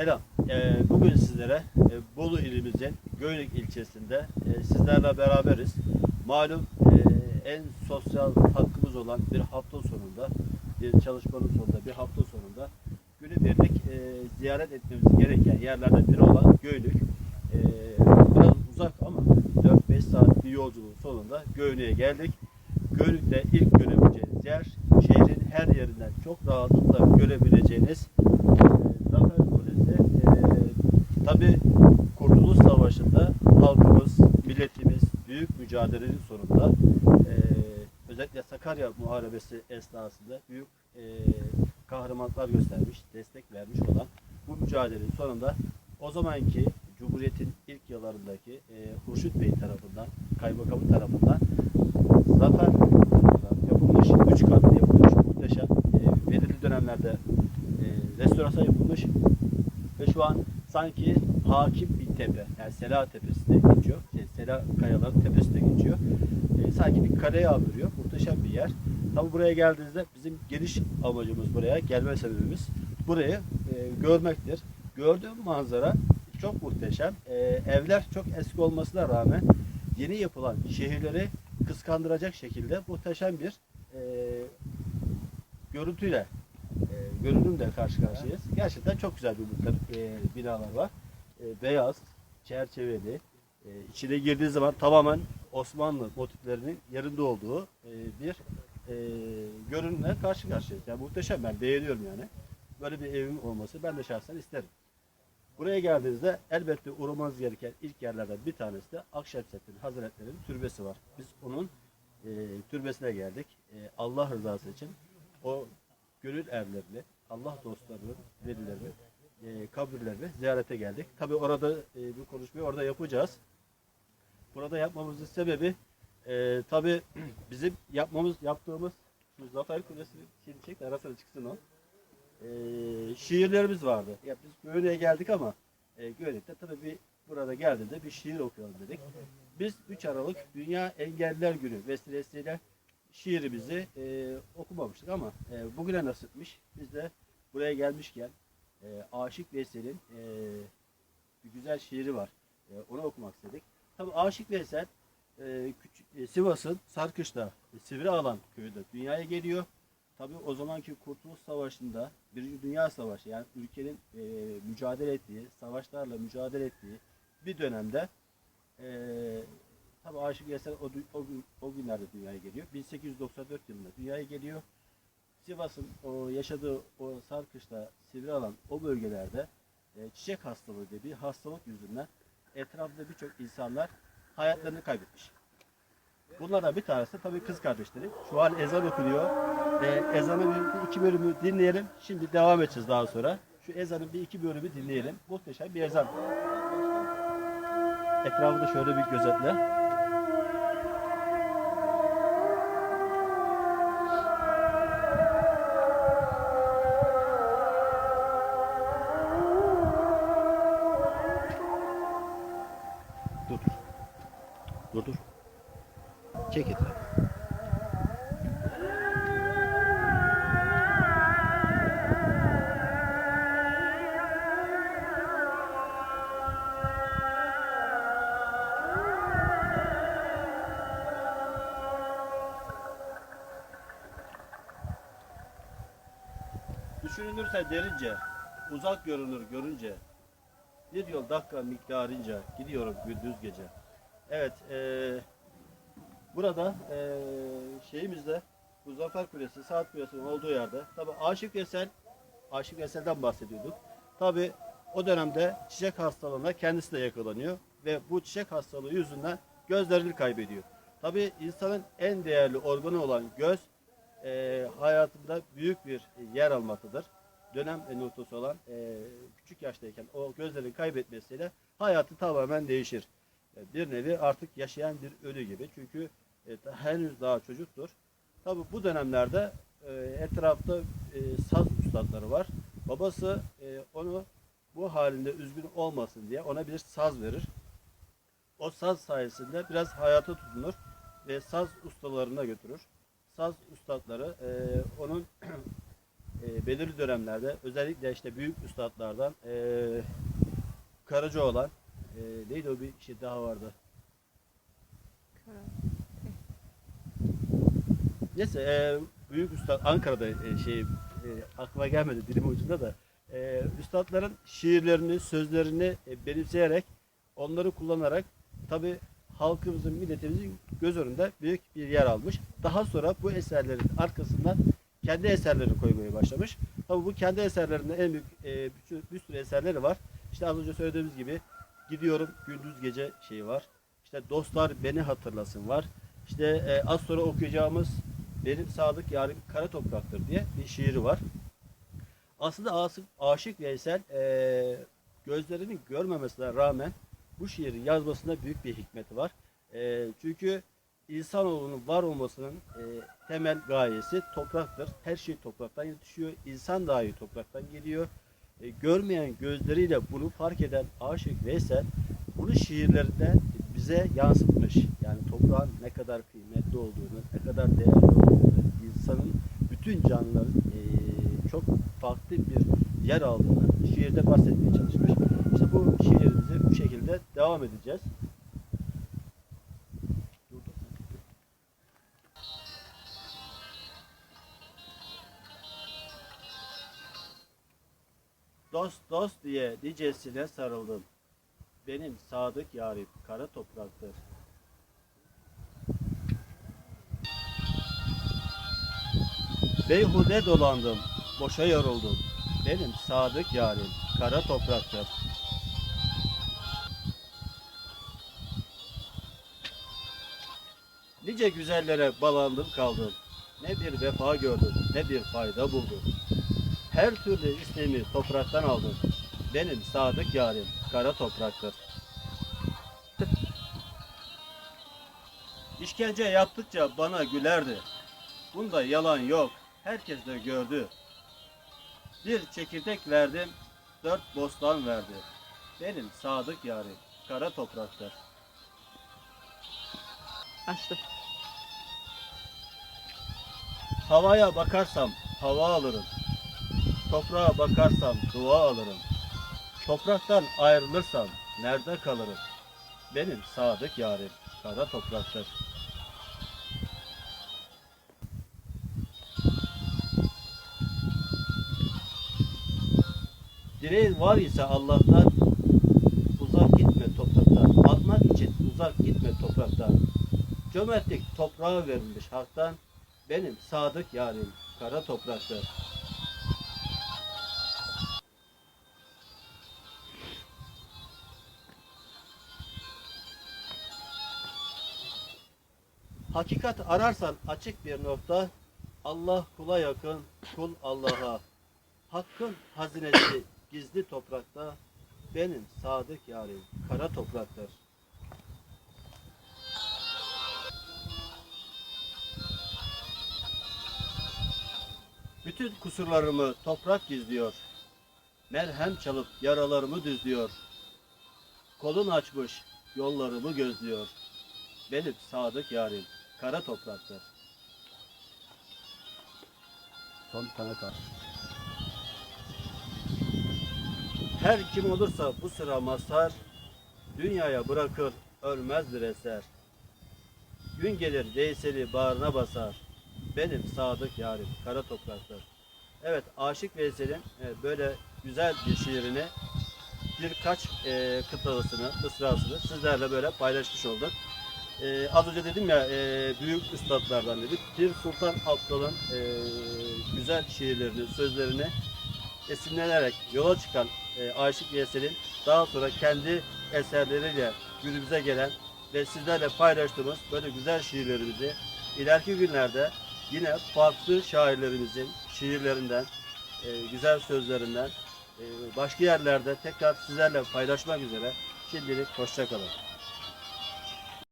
Selam. Ee, bugün sizlere e, Bolu ilimizin Göynük ilçesinde e, sizlerle beraberiz. Malum e, en sosyal hakkımız olan bir hafta sonunda, bir çalışmanın sonunda, bir hafta sonunda günübirlik ziyaret etmemiz gereken yerlerden biri olan Göynük. Biraz uzak ama 4-5 saat bir yolculuğun sonunda Göynük'e geldik. Göynük'te ilk görebileceğiniz yer, şehrin her yerinden çok rahatlıkla görebileceğiniz e, Zafer Kulesi. E, Tabi Kurtuluş Savaşı'nda halkımız, milletimiz büyük mücadelenin sonunda e, özellikle Sakarya Muharebesi esnasında büyük e, kahramanlıklar göstermiş, destek vermiş olan bu mücadelenin sonunda o zamanki Cumhuriyet'in ilk yıllarındaki e, Hurşit Bey tarafından, kaymakamı tarafından zafer yapılmış, üç katlı yapılmış muhteşem e, belirli dönemlerde e, restorasyon yapılmış ve şu an sanki hakim bir tepe, yani Sela Tepesi de geçiyor, şey, Sela Kayaları Tepesi de geçiyor. E, sanki bir kaleye andırıyor, muhteşem bir yer. Tabi buraya geldiğinizde bizim geliş amacımız buraya, gelme sebebimiz burayı e, görmektir. Gördüğüm manzara çok muhteşem. E, evler çok eski olmasına rağmen yeni yapılan şehirleri kıskandıracak şekilde muhteşem bir e, görüntüyle e, görünümle karşı karşıyayız. Gerçekten çok güzel bir e, binalar var. E, beyaz, çerçeveli, e, içine girdiği zaman tamamen Osmanlı motiflerinin yerinde olduğu e, bir e, görünümle karşı karşıyayız. Yani muhteşem ben beğeniyorum yani. Böyle bir evim olması ben de şahsen isterim. Buraya geldiğinizde elbette uğramanız gereken ilk yerlerden bir tanesi de Akşemseddin Hazretleri'nin türbesi var. Biz onun e, türbesine geldik. E, Allah rızası için o gönül erlerini, Allah dostlarının, velilerini, e, kabirlerini ziyarete geldik. Tabi orada e, bu konuşmayı orada yapacağız. Burada yapmamızın sebebi e, tabi bizim yapmamız yaptığımız şu Zafer Kulesi'nin şeyini çek arasına çıksın o. E, şiirlerimiz vardı. Ya biz Göynük'e geldik ama e, Göynük'te tabi bir burada geldiğinde bir şiir okuyalım dedik. Biz 3 Aralık Dünya Engelliler Günü vesilesiyle şiirimizi e, okumamıştık ama e, bugüne nasipmiş. Biz de buraya gelmişken e, Aşık Veysel'in e, bir güzel şiiri var. E, onu okumak istedik. Tabii Aşık Veysel e, küçük, e, Sivas'ın Sarkış'ta e, Sivrialan köyünde dünyaya geliyor. Tabii o zamanki Kurtuluş Savaşı'nda Birinci Dünya Savaşı yani ülkenin e, mücadele ettiği, savaşlarla mücadele ettiği bir dönemde e, tabii Aşık Veysel o, o, o günlerde dünyaya geliyor. 1894 yılında dünyaya geliyor. Sivas'ın o yaşadığı o Sarkış'ta Sivrialan o bölgelerde e, çiçek hastalığı diye bir hastalık yüzünden etrafında birçok insanlar hayatlarını kaybetmiş. Bunlardan bir tanesi tabii kız kardeşleri. Şu an ezan okunuyor. E, ezanın iki bölümü dinleyelim. Şimdi devam edeceğiz daha sonra. Şu ezanın bir iki bölümü dinleyelim. Muhteşem bir ezan. Etrafı da şöyle bir gözetle. Dur. Dur dur. Çek etrafı. Düşünülürse derince, uzak görünür görünce, bir yol dakika miktarınca gidiyorum gündüz gece. Evet, eee, burada eee şeyimizde bu Zafer Kulesi, Saat Kulesi'nin olduğu yerde tabi Aşık Veysel, Aşık Veysel'den bahsediyorduk. Tabi o dönemde çiçek hastalığına kendisi de yakalanıyor ve bu çiçek hastalığı yüzünden gözlerini kaybediyor. Tabi insanın en değerli organı olan göz eee, hayatında büyük bir yer almaktadır. Dönem noktası olan eee, küçük yaştayken o gözlerini kaybetmesiyle hayatı tamamen değişir. E, Bir nevi artık yaşayan bir ölü gibi. Çünkü e, henüz daha çocuktur. Tabi bu dönemlerde e, etrafta e, saz ustaları var. Babası e, onu bu halinde üzgün olmasın diye ona bir saz verir. O saz sayesinde biraz hayata tutunur ve saz ustalarına götürür. Saz ustaları e, onun e, belirli dönemlerde özellikle işte büyük üstadlardan e, Karacaoğlan e, neydi o bir şey daha vardı. Neyse e, büyük üstad Ankara'da e, şey e, aklıma gelmedi dilim ucunda da e, üstadların şiirlerini, sözlerini e, benimseyerek onları kullanarak tabi halkımızın, milletimizin göz önünde büyük bir yer almış. Daha sonra bu eserlerin arkasından kendi eserlerini koymaya başlamış. Tabi bu kendi eserlerinde en büyük e, bir, bir sürü eserleri var. İşte az önce söylediğimiz gibi gidiyorum gündüz gece şeyi var. İşte dostlar beni hatırlasın var. İşte e, az sonra okuyacağımız benim sadık yarim kara topraktır diye bir şiiri var. Aslında Aşık, Aşık Veysel e, gözlerini görmemesine rağmen bu şiiri yazmasında büyük bir hikmeti var. E, çünkü insanoğlunun var olmasının e, temel gayesi topraktır. Her şey topraktan yetişiyor. İnsan dahi topraktan geliyor. E, görmeyen gözleriyle bunu fark eden Aşık Veysel bunu şiirlerinde bize yansıtmış. Yani toprağın ne kadar kıymetli olduğunu, ne kadar değerli olduğunu, insanın bütün canlıların eee, çok farklı bir yer aldığını şiirde bahsetmeye çalışmış. İşte bu şiirimizi bu şekilde devam edeceğiz. Dost dost diye nicesine sarıldım. Benim sadık yarim kara topraktır. Beyhude dolandım, boşa yoruldum. Benim sadık yarim kara topraktır. Nice güzellere balandım kaldım. Ne bir vefa gördüm, ne bir fayda buldum. Her türlü isteğimi topraktan aldım. Benim sadık yarim kara topraktır. İşkence yaptıkça bana gülerdi. Bunda yalan yok. Herkes de gördü. Bir çekirdek verdim, dört bostan verdi. Benim sadık yarim kara topraktır. Açtım. Havaya bakarsam hava alırım. Toprağa bakarsam dua alırım. Topraktan ayrılırsam nerede kalırım? Benim sadık yarim kara topraktır. Dileğin var ise Allah'tan uzak gitme topraktan. Almak için uzak gitme topraktan. Cömertlik toprağa verilmiş haktan. Benim sadık yarim kara topraktır. Hakikat ararsan açık bir nokta. Allah kula yakın, kul Allah'a. Hakkın hazinesi gizli toprakta. Benim sadık yarim kara topraktır. Bütün kusurlarımı toprak gizliyor. Merhem çalıp yaralarımı düzlüyor. Kolun açmış yollarımı gözlüyor. Benim sadık yarim kara topraktır. Son bir tane kar. Her kim olursa bu sıra mazhar, dünyaya bırakır ölmez bir eser. Gün gelir Veysel'i bağrına basar, benim sadık yarim kara topraktır. Evet Aşık Veysel'in e, böyle güzel bir şiirini birkaç e, kıtasını, mısrasını sizlerle böyle paylaşmış olduk. E, az önce dedim ya e, büyük üstadlardan dedik. Pir Sultan Abdal'ın e, güzel şiirlerini, sözlerini esinlenerek yola çıkan e, Aşık Veysel'in daha sonra kendi eserleriyle günümüze gelen ve sizlerle paylaştığımız böyle güzel şiirlerimizi ileriki günlerde yine farklı şairlerimizin şiirlerinden, e, güzel sözlerinden e, başka yerlerde tekrar sizlerle paylaşmak üzere şimdilik hoşçakalın.